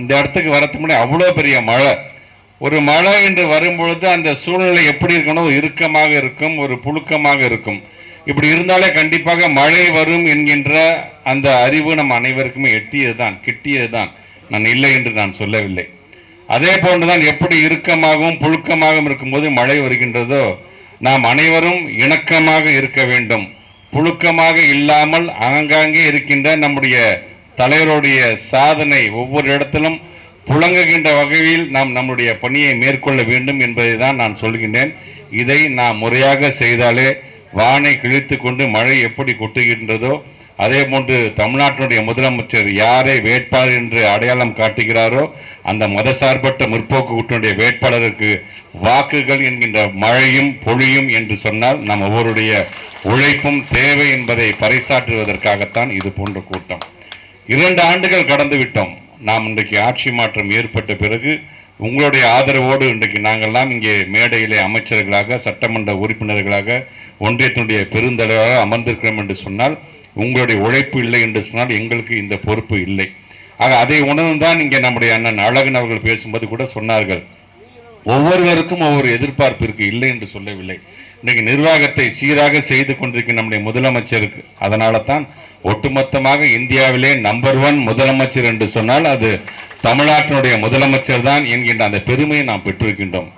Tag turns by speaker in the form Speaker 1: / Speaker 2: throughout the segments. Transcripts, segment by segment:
Speaker 1: இந்த இடத்துக்கு வரதுக்கு முன்னாடி அவ்வளோ பெரிய மழை. ஒரு மழை என்று வரும்பொழுது அந்த சூழ்நிலை எப்படி இருக்கணும் இறுக்கமாக இருக்கும் ஒரு புழுக்கமாக இருக்கும். இப்படி இருந்தாலே கண்டிப்பாக மழை வரும் என்கின்ற அந்த அறிவு நம் அனைவருக்குமே எட்டியது தான் கிட்டியது தான் நான் இல்லை என்று நான் சொல்லவில்லை. அதே போன்றுதான் எப்படி இறுக்கமாகவும் புழுக்கமாகவும் இருக்கும்போது மழை வருகின்றதோ நாம் அனைவரும் இணக்கமாக இருக்க வேண்டும். புழுக்கமாக இல்லாமல் ஆங்காங்கே இருக்கின்ற நம்முடைய தலைவருடைய சாதனை ஒவ்வொரு இடத்திலும் புழங்குகின்ற வகையில் நாம் நம்முடைய பணியை மேற்கொள்ள வேண்டும் என்பதை தான் நான் சொல்கின்றேன். இதை நாம் முறையாக செய்தாலே வானை கிழித்து கொண்டு மழை எப்படி கொட்டுகின்றதோ அதே போன்று தமிழ்நாட்டினுடைய முதலமைச்சர் யாரை வேட்பாளர் என்று அடையாளம் காட்டுகிறாரோ அந்த மதசார்பற்ற முற்போக்கு கூட்டினுடைய வேட்பாளருக்கு வாக்குகள் என்கின்ற மழையும் பொழியும் என்று சொன்னால் நம் ஒவ்வொருடைய உழைப்பும் தேவை என்பதை பறைசாற்றுவதற்காகத்தான் இது போன்ற கூட்டம். இரண்டு ஆண்டுகள் கடந்து விட்டோம். நாம் இன்றைக்கு ஆட்சி மாற்றம் ஏற்பட்ட பிறகு உங்களுடைய ஆதரவோடு இன்றைக்கு நாங்கள்லாம் இங்கே மேடையிலே அமைச்சர்களாக சட்டமன்ற உறுப்பினர்களாக ஒன்றியத்தினுடைய பெருந்தலைவராக அமர்ந்திருக்கிறோம் என்று சொன்னால் உங்களுடைய உழைப்பு இல்லை என்று சொன்னால் எங்களுக்கு இந்த பொறுப்பு இல்லை. ஆக அதை உணர்ந்துதான் இங்கே நம்முடைய அண்ணன் அழகன் அவர்கள் பேசும்போது கூட சொன்னார்கள். ஒவ்வொருவருக்கும் ஒவ்வொரு எதிர்பார்ப்பு இருக்கு இல்லை என்று சொல்லவில்லை. இன்றைக்கு நிர்வாகத்தை சீராக செய்து கொண்டிருக்கிற நம்முடைய முதலமைச்சருக்கு. அதனால தான் ஒட்டுமொத்தமாக இந்தியாவிலே நம்பர் ஒன் முதலமைச்சர் என்று சொன்னால் அது தமிழ்நாட்டினுடைய முதலமைச்சர் தான் என்கின்ற அந்த பெருமையை நாம் பெற்றிருக்கின்றோம்.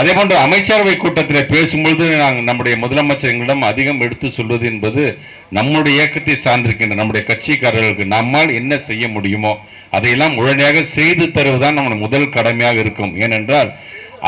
Speaker 1: அதே போன்று அமைச்சரவை கூட்டத்தில் பேசும்பொழுது நாங்கள் நம்முடைய முதலமைச்சர் எங்களிடம் அதிகம் எடுத்து சொல்வது என்பது நம்முடைய இயக்கத்தை சார்ந்திருக்கின்ற நம்முடைய கட்சிக்காரர்களுக்கு நம்மால் என்ன செய்ய முடியுமோ அதையெல்லாம் உடனடியாக செய்து தருவதுதான் நம்முடைய முதல் கடமையாக இருக்கும். ஏனென்றால்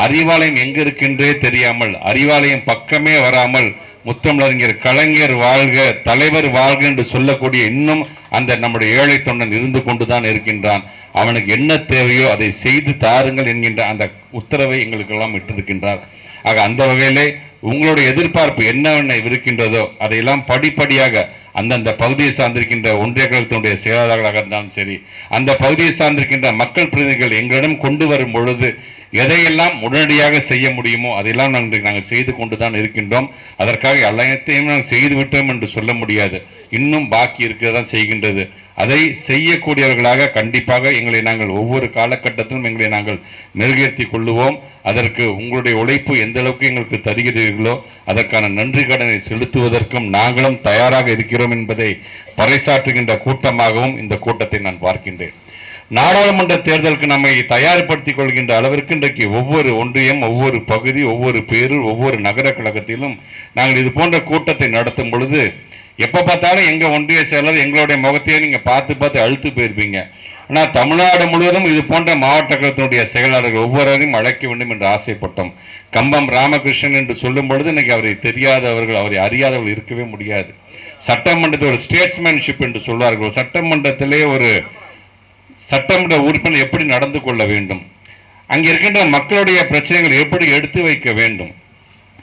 Speaker 1: அறிவாலயம் எங்க இருக்கின்றே தெரியாமல் அறிவாலயம் பக்கமே வராமல் முத்தமிழறிஞர் கலைஞர் வாழ்க தலைவர் வாழ்க என்று சொல்லக்கூடிய இன்னும் அந்த நம்முடைய ஏழை தொண்டன் இருந்து கொண்டுதான் இருக்கின்றான். அவனுக்கு என்ன தேவையோ அதை செய்து தாருங்கள் என்கின்ற அந்த உத்தரவை எங்களுக்கெல்லாம் இட்டிருக்கின்றார். ஆக அந்த வகையிலே உங்களுடைய எதிர்பார்ப்பு என்னென்ன இருக்கின்றதோ அதையெல்லாம் படிப்படியாக அந்தந்த பகுதியை சார்ந்திருக்கின்ற ஒன்றிய கழகத்தினுடைய செயலாளர்களாக இருந்தாலும் சரி அந்த பகுதியை சார்ந்திருக்கின்ற மக்கள் பிரதிநிதிகள் எங்களிடம் கொண்டு வரும் பொழுது எதையெல்லாம் உடனடியாக செய்ய முடியுமோ அதையெல்லாம் நாங்கள் நாங்கள் செய்து கொண்டு தான் இருக்கின்றோம். அதற்காக எல்லாத்தையும் நாங்கள் செய்துவிட்டோம் என்று சொல்ல முடியாது. இன்னும் பாக்கி இருக்கிறதான் செய்கின்றது. அதை செய்யக்கூடியவர்களாக கண்டிப்பாக எங்களை நாங்கள் ஒவ்வொரு காலகட்டத்திலும் எங்களை நாங்கள் மெருகேற்றி கொள்ளுவோம். அதற்கு உங்களுடைய உழைப்பு எந்த அளவுக்கு எங்களுக்கு தருகிறீர்களோ அதற்கான நன்றி கடனை செலுத்துவதற்கும் நாங்களும் தயாராக இருக்கிறோம் என்பதை பறைசாற்றுகின்ற கூட்டமாகவும் இந்த கூட்டத்தை நான் பார்க்கின்றேன். நாடாளுமன்ற தேர்தலுக்கு நம்மை தயார்படுத்திக் கொள்கின்ற அளவிற்கு இன்றைக்கு ஒவ்வொரு ஒன்றியம் ஒவ்வொரு பகுதி ஒவ்வொரு பேரூர் ஒவ்வொரு நகர கழகத்திலும் நாங்கள் இது போன்ற கூட்டத்தை நடத்தும் பொழுது எப்போ பார்த்தாலும் எங்கள் ஒன்றிய செயலர் எங்களுடைய முகத்தையே நீங்கள் பார்த்து பார்த்து அழுத்து போயிருப்பீங்க. ஆனால் தமிழ்நாடு முழுவதும் இது போன்ற மாவட்ட கழகத்தினுடைய செயலாளர்கள் ஒவ்வொருவரையும் அழைக்க வேண்டும் என்று ஆசைப்பட்டோம். கம்பம் ராமகிருஷ்ணன் என்று சொல்லும் பொழுது இன்னைக்கு அவரை தெரியாதவர்கள் அவரை அறியாதவர்கள் இருக்கவே முடியாது. சட்டமன்றத்தில் ஒரு ஸ்டேட்ஸ்மேன்ஷிப் என்று சொல்வார்கள். சட்டமன்றத்திலே ஒரு சட்டமன்ற உறுப்பினர் எப்படி நடந்து கொள்ள வேண்டும்? அங்கே இருக்கின்ற மக்களுடைய பிரச்சனைகளை எப்படி எடுத்து வைக்க வேண்டும்?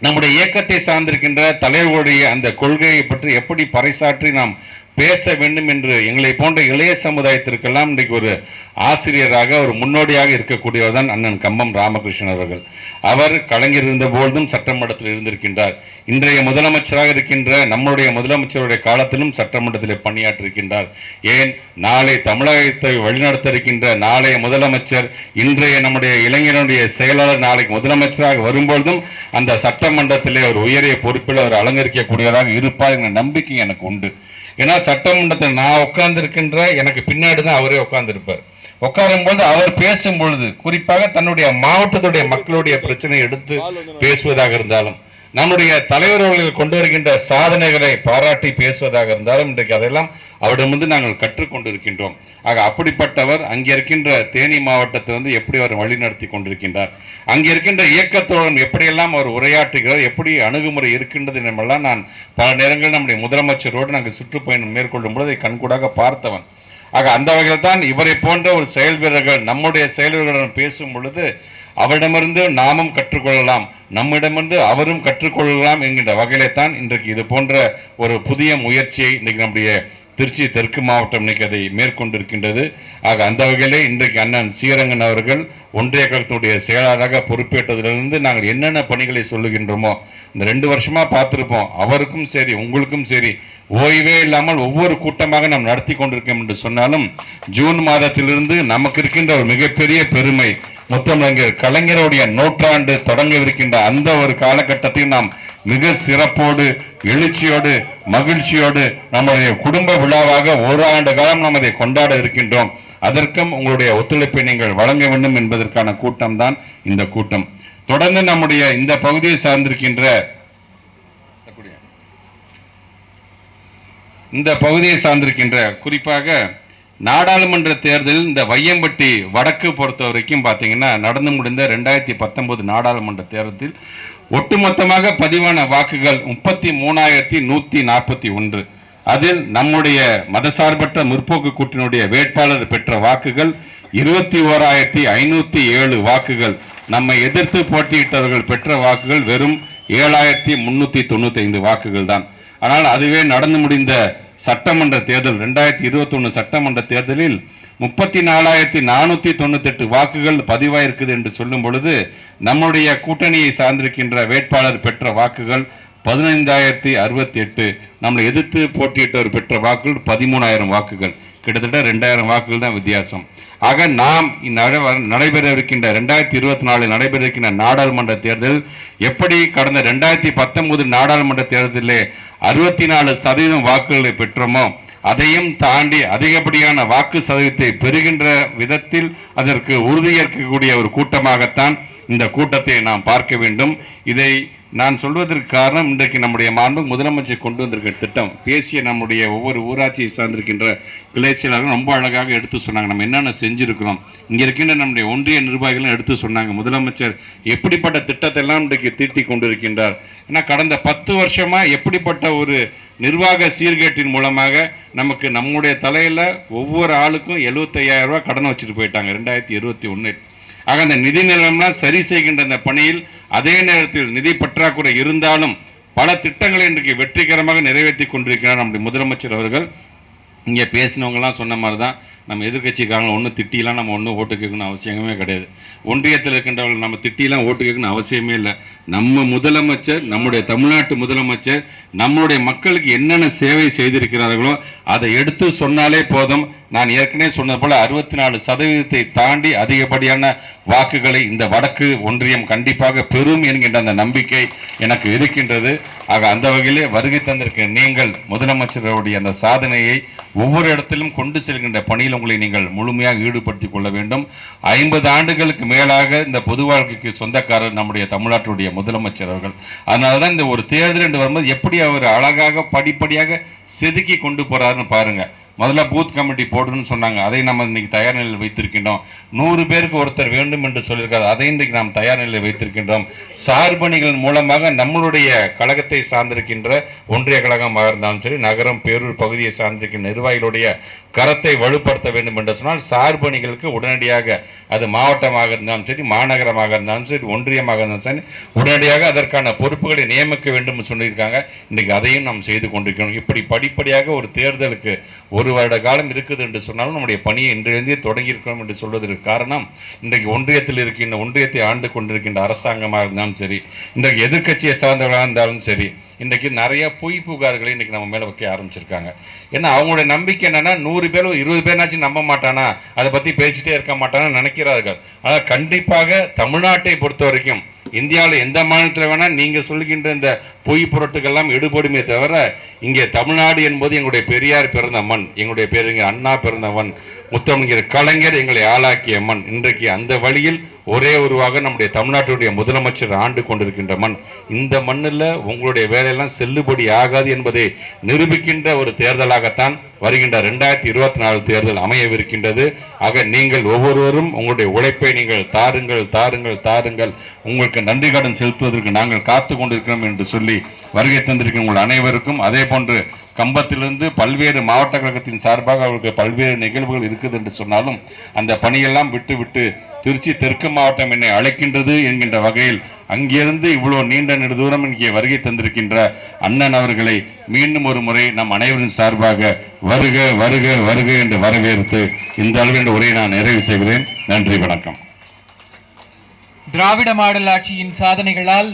Speaker 1: நம்முடைய இயக்கத்தை சார்ந்திருக்கின்ற தலைவர்களுடைய அந்த கொள்கையை பற்றி எப்படி பறைசாற்றி நாம் பேச வேண்டும் என்று எங்களை போன்ற இளைய சமுதாயத்திற்கெல்லாம் இன்றைக்கு ஒரு ஆசிரியராக ஒரு முன்னோடியாக இருக்கக்கூடியவர் தான் அண்ணன் கம்பம் ராமகிருஷ்ணன் அவர்கள். அவர் கலைஞர் இருந்த சட்டமன்றத்தில் இருந்திருக்கின்றார். இன்றைய முதலமைச்சராக இருக்கின்ற நம்முடைய முதலமைச்சருடைய காலத்திலும் சட்டமன்றத்தில் பணியாற்றிருக்கின்றார். ஏன்? நாளை தமிழகத்தை வழிநடத்த இருக்கின்ற நாளைய முதலமைச்சர் இன்றைய நம்முடைய இளைஞருடைய செயலாளர் நாளைக்கு முதலமைச்சராக வரும்பொழுதும் அந்த சட்டமன்றத்திலே ஒரு உயரிய பொறுப்பில் அவர் அலங்கரிக்கக்கூடியவராக இருப்பார் என்ற நம்பிக்கை எனக்கு உண்டு. ஏன்னா சட்டமன்றத்தில் நான் உட்கார்ந்துருக்கின்ற எனக்கு பின்னாடி தான் அவரே உட்கார்ந்துருப்பார். உட்காரும் போது அவர் பேசும் பொழுது குறிப்பாக தன்னுடைய மாவட்டத்துடைய மக்களுடைய பிரச்சனை எடுத்து பேசுவதாக இருந்தாலும் நம்முடைய தலைவர்கள் கொண்டு வருகின்ற சாதனைகளை பாராட்டி பேசுவதாக இருந்தாலும் இன்றைக்கு அதெல்லாம் அவரிடமிருந்து நாங்கள் கற்றுக்கொண்டிருக்கின்றோம். ஆக அப்படிப்பட்டவர் அங்கே இருக்கின்ற தேனி மாவட்டத்தில் வந்து எப்படி அவர் வழிநடத்தி கொண்டிருக்கின்றார்? அங்கே இருக்கின்ற இயக்கத்துடன் எப்படியெல்லாம் அவர் உரையாற்றுகிறார்? எப்படி அணுகுமுறை இருக்கின்றது என்பதெல்லாம் நான் பல நேரங்களில் நம்முடைய முதலமைச்சரோடு நாங்கள் சுற்றுப்பயணம் மேற்கொள்ளும் பொழுது அதை கண்கூடாக பார்த்தவன். ஆக அந்த வகையில் தான் இவரை போன்ற ஒரு செயல் வீரர்கள் நம்முடைய செயல் வீரர்களுடன் பேசும் பொழுது அவரிடமிருந்து நாமும் கற்றுக்கொள்ளலாம். நம்மிடமிருந்து அவரும் கற்றுக்கொள்ளலாம் என்கின்ற வகையிலே தான் இன்றைக்கு இது போன்ற ஒரு புதிய முயற்சியை இன்றைக்கு நம்முடைய திருச்சி தெற்கு மாவட்டம் இன்னைக்கு அதை மேற்கொண்டிருக்கின்றது. ஆக அந்த வகையிலே இன்றைக்கு அண்ணன் சீரங்கன் அவர்கள் ஒன்றிய கழகத்தினுடைய செயலாளராக பொறுப்பேற்றதிலிருந்து நாங்கள் என்னென்ன பணிகளை சொல்லுகின்றோமோ இந்த ரெண்டு வருஷமாக பார்த்துருப்போம். அவருக்கும் சரி உங்களுக்கும் சரி ஓய்வே இல்லாமல் ஒவ்வொரு கூட்டமாக நாம் நடத்தி கொண்டிருக்கோம் என்று சொன்னாலும் ஜூன் மாதத்திலிருந்து நமக்கு இருக்கின்ற ஒரு மிகப்பெரிய பெருமை முத்தமிழர் கலைஞருடைய நூற்றாண்டு தொடங்கவிருக்கின்ற அந்த ஒரு காலகட்டத்தில் நாம் மிக சிறப்போடு எழுச்சியோடு மகிழ்ச்சியோடு நம்முடைய குடும்ப விழாவாக ஒரு ஆண்டு காலம் நாம் அதை கொண்டாட இருக்கின்றோம். அதற்கும் உங்களுடைய ஒத்துழைப்பை நீங்கள் வழங்க வேண்டும் என்பதற்கான கூட்டம் தான் இந்த கூட்டம். தொடர்ந்து நம்முடைய இந்த பகுதியை சார்ந்திருக்கின்ற இந்த பகுதியை சார்ந்திருக்கின்ற குறிப்பாக நாடாளுமன்ற தேர்தலில் இந்த வையம்பட்டி வடக்கு பொறுத்த வரைக்கும் பார்த்தீங்கன்னா நடந்து முடிந்த ரெண்டாயிரத்தி பத்தொன்பது நாடாளுமன்ற தேர்தலில் ஒட்டுமொத்தமாக பதிவான வாக்குகள் முப்பத்தி மூணாயிரத்தி நூற்றி நாற்பத்தி ஒன்று. அதில் நம்முடைய மதசார்பற்ற முற்போக்கு கூட்டினுடைய வேட்பாளர் பெற்ற வாக்குகள் இருபத்தி ஓராயிரத்தி ஐநூற்றி ஏழு வாக்குகள். நம்மை எதிர்த்து போட்டியிட்டவர்கள் பெற்ற வாக்குகள் வெறும் ஏழாயிரத்தி முன்னூற்றி தொண்ணூற்றி ஐந்து வாக்குகள் தான். ஆனால் அதுவே நடந்து முடிந்த சட்டமன்ற தேர்தல் ரெண்டாயிரத்தி இருபத்தொன்னு சட்டமன்ற தேர்தலில் முப்பத்தி நாலாயிரத்தி நானூற்றி தொண்ணூத்தெட்டு வாக்குகள் பதிவாயிருக்குது என்று சொல்லும் பொழுது நம்முடைய கூட்டணியை சார்ந்திருக்கின்ற வேட்பாளர் பெற்ற வாக்குகள் பதினைந்தாயிரத்தி அறுபத்தி எட்டு நம்மளை எதிர்த்து போட்டியிட்டவர் பெற்ற வாக்குகள் பதிமூணாயிரம் வாக்குகள். கிட்டத்தட்ட ரெண்டாயிரம் வாக்குகள் தான் வித்தியாசம். ஆக நாம் நடைபெற இருக்கின்ற ரெண்டாயிரத்தி இருபத்தி நாலில் நடைபெற இருக்கின்ற நாடாளுமன்ற தேர்தல் எப்படி கடந்த ரெண்டாயிரத்தி பத்தொன்பது நாடாளுமன்ற தேர்தலிலே அறுபத்தி நாலு சதவீதம் வாக்குகளை பெற்றோமோ அதையும் தாண்டி அதிகப்படியான வாக்கு சதவீதத்தை பெறுகின்ற விதத்தில் அதற்கு உறுதியேற்கக்கூடிய ஒரு கூட்டமாகத்தான் இந்த கூட்டத்தை நாம் பார்க்க வேண்டும். இதை நான் சொல்வதற்கு காரணம் இன்றைக்கு நம்முடைய மாண்பு முதலமைச்சர் கொண்டு வந்திருக்கிற திட்டம். பேசிய நம்முடைய ஒவ்வொரு ஊராட்சியை சார்ந்திருக்கின்ற கிளை செயலாளர்கள் ரொம்ப அழகாக எடுத்து சொன்னாங்க. நம்ம என்னென்ன செஞ்சுருக்கிறோம்? இங்கே இருக்கின்ற நம்முடைய ஒன்றிய நிர்வாகிகளும் எடுத்து சொன்னாங்க. முதலமைச்சர் எப்படிப்பட்ட திட்டத்தை எல்லாம் இன்றைக்கு தீட்டி கொண்டிருக்கின்றார். ஏன்னா கடந்த பத்து வருஷமாக எப்படிப்பட்ட ஒரு நிர்வாக சீர்கேட்டின் மூலமாக நமக்கு நம்முடைய தலையில் ஒவ்வொரு ஆளுக்கும் 75000 ரூபா கடன் வச்சுட்டு போயிட்டாங்க. ரெண்டாயிரத்தி இருபத்தி ஒன்று ஆக அந்த நிதி நிலைமைலாம் சரி செய்கின்ற அந்த பணியில் அதே நேரத்தில் நிதி பற்றாக்குறை இருந்தாலும் பல திட்டங்களை இன்றைக்கு வெற்றிகரமாக நிறைவேற்றி கொண்டிருக்கிறார் நம்முடைய முதலமைச்சர் அவர்கள். இங்கே பேசினவங்கலாம் சொன்ன மாதிரி தான் நம்ம எதிர்க்கட்சிக்காரங்க ஒன்றும் திட்டிலாம் நம்ம ஒன்றும் ஓட்டு கேட்கணும் அவசியமே கிடையாது. ஒன்றியத்தில் இருக்கின்றவர்கள் நம்ம திட்டிலாம் ஓட்டு கேட்கணும் அவசியமே இல்லை. நம்ம முதலமைச்சர் நம்முடைய தமிழ்நாட்டு முதலமைச்சர் நம்மளுடைய மக்களுக்கு என்னென்ன சேவை செய்திருக்கிறார்களோ அதை எடுத்து சொன்னாலே போதும். நான் ஏற்கனவே சொன்னது போல அறுபத்தி நாலு சதவீதத்தை தாண்டி அதிகப்படியான வாக்குகளை இந்த வடக்கு ஒன்றியம் கண்டிப்பாக பெறும் என்கின்ற அந்த நம்பிக்கை எனக்கு இருக்கின்றது. ஆக அந்த வகையிலே வருகை தந்திருக்க நீங்கள் முதலமைச்சருடைய அந்த சாதனையை ஒவ்வொரு இடத்திலும் கொண்டு செல்கின்ற பணியிலும் உங்களை நீங்கள் முழுமையாக ஈடுபடுத்திக் கொள்ள வேண்டும். ஐம்பது ஆண்டுகளுக்கு மேலாக இந்த பொது வாழ்க்கைக்கு சொந்தக்காரர் நம்முடைய தமிழ்நாட்டுடைய முதலமைச்சர் அவர்கள். அதனால தான் இந்த ஒரு தேர்தல் என்று வரும்போது எப்படி அவர் அழகாக படிப்படியாக செதுக்கி கொண்டு போகிறாருன்னு பாருங்க. முதல்ல பூத் கமிட்டி போடுன்னு சொன்னாங்க. அதை நம்ம இன்னைக்கு தயார் நிலையில் வைத்திருக்கின்றோம். நூறு பேருக்கு ஒருத்தர் வேண்டும் என்று சொல்லியிருக்காரு. அதை இன்றைக்கு நாம் தயார் நிலையில் வைத்திருக்கின்றோம். சார்பணிகள் மூலமாக நம்மளுடைய கழகத்தை சார்ந்திருக்கின்ற ஒன்றிய கழகமாக இருந்தாலும் சரி நகரம் பேரூர் பகுதியை சார்ந்திருக்கின்ற நிர்வாகிகளுடைய கரத்தை வலுப்படுத்த வேண்டும் என்று சொன்னால் சார்பணிகளுக்கு உடனடியாக அது மாவட்டமாக இருந்தாலும் சரி மாநகரமாக இருந்தாலும் சரி ஒன்றியமாக இருந்தாலும் சரி உடனடியாக அதற்கான பொறுப்புகளை நியமிக்க வேண்டும் என்று சொல்லியிருக்காங்க. இன்றைக்கு அதையும் நாம் செய்து கொண்டிருக்கிறோம். இப்படி படிப்படியாக ஒரு தேர்தலுக்கு ஒரு வருட காலம் இருக்குது என்று சொன்னாலும் நம்முடைய பணியை இன்றிலிருந்தே தொடங்கியிருக்கிறோம் என்று சொல்வதற்கு காரணம் இன்றைக்கு ஒன்றியத்தில் இருக்கின்ற ஒன்றியத்தை ஆண்டு கொண்டிருக்கின்ற அரசாங்கமாக இருந்தாலும் சரி இன்றைக்கு எதிர்க்கட்சியை சார்ந்தவர்களாக இருந்தாலும் சரி இன்றைக்கி நிறைய பொய் புகார்களை இன்றைக்கி நம்ம மேலே வைக்க ஆரம்பிச்சிருக்காங்க. ஏன்னா அவங்களுடைய நம்பிக்கை என்னென்னா நூறு பேர் இருபது பேர்னாச்சும் நம்ப மாட்டானா? அதை பற்றி பேசிகிட்டே இருக்க மாட்டானா நினைக்கிறார்கள். ஆனால் கண்டிப்பாக தமிழ்நாட்டை பொறுத்த வரைக்கும் இந்தியாவில் எந்த மாநிலத்தில் வேணால் நீங்கள் சொல்லுகின்ற இந்த பொய் பொருட்டுக்கெல்லாம் எடுபடுமே தவிர இங்கே தமிழ்நாடு என்பது எங்களுடைய பெரியார் பிறந்த மண் எங்களுடைய பேருங்க அண்ணா பிறந்த மண் முத்தமிழர் கலைஞர் எங்களை ஆளாக்கிய மண். இன்றைக்கு அந்த வழியில் ஒரே உருவாக நம்முடைய தமிழ்நாட்டுடைய முதலமைச்சர் ஆண்டு கொண்டிருக்கின்ற மண். இந்த மண்ணில் உங்களுடைய வேலையெல்லாம் செல்லுபடி ஆகாது என்பதை நிரூபிக்கின்ற ஒரு தேர்தலாகத்தான் வருகின்ற ரெண்டாயிரத்தி இருபத்தி நாலு தேர்தல் அமையவிருக்கின்றது. ஆக நீங்கள் ஒவ்வொருவரும் உங்களுடைய உழைப்பை நீங்கள் தாருங்கள் தாருங்கள் தாருங்கள். உங்களுக்கு நன்றி கடன் செலுத்துவதற்கு நாங்கள் காத்து கொண்டிருக்கிறோம் என்று சொல்லி வருகை தந்திருக்கும் உங்கள் அனைவருக்கும். அதே போன்று கம்பத்திலிருந்து பல்வேறு மாவட்ட கழகத்தின் சார்பாக அவர்களுக்கு பல்வேறு நிகழ்வுகள் இருக்குது என்று சொன்னாலும் அந்த பணியெல்லாம் விட்டு விட்டு திருச்சி தெற்கு மாவட்டம் என்னை அழைக்கின்றது என்கின்ற வகையில் அங்கிருந்து இவ்வளோ நீண்ட நெடுதூரம் இங்கே வருகை தந்திருக்கின்ற அண்ணன் அவர்களை மீண்டும் ஒரு முறை நம் அனைவரின் சார்பாக வருக வருக வருக என்று வரவேற்று இந்த அளவில் உரையை நான் நிறைவு செய்கிறேன். நன்றி வணக்கம்.
Speaker 2: திராவிட மாடல் ஆட்சியின் சாதனைகளால்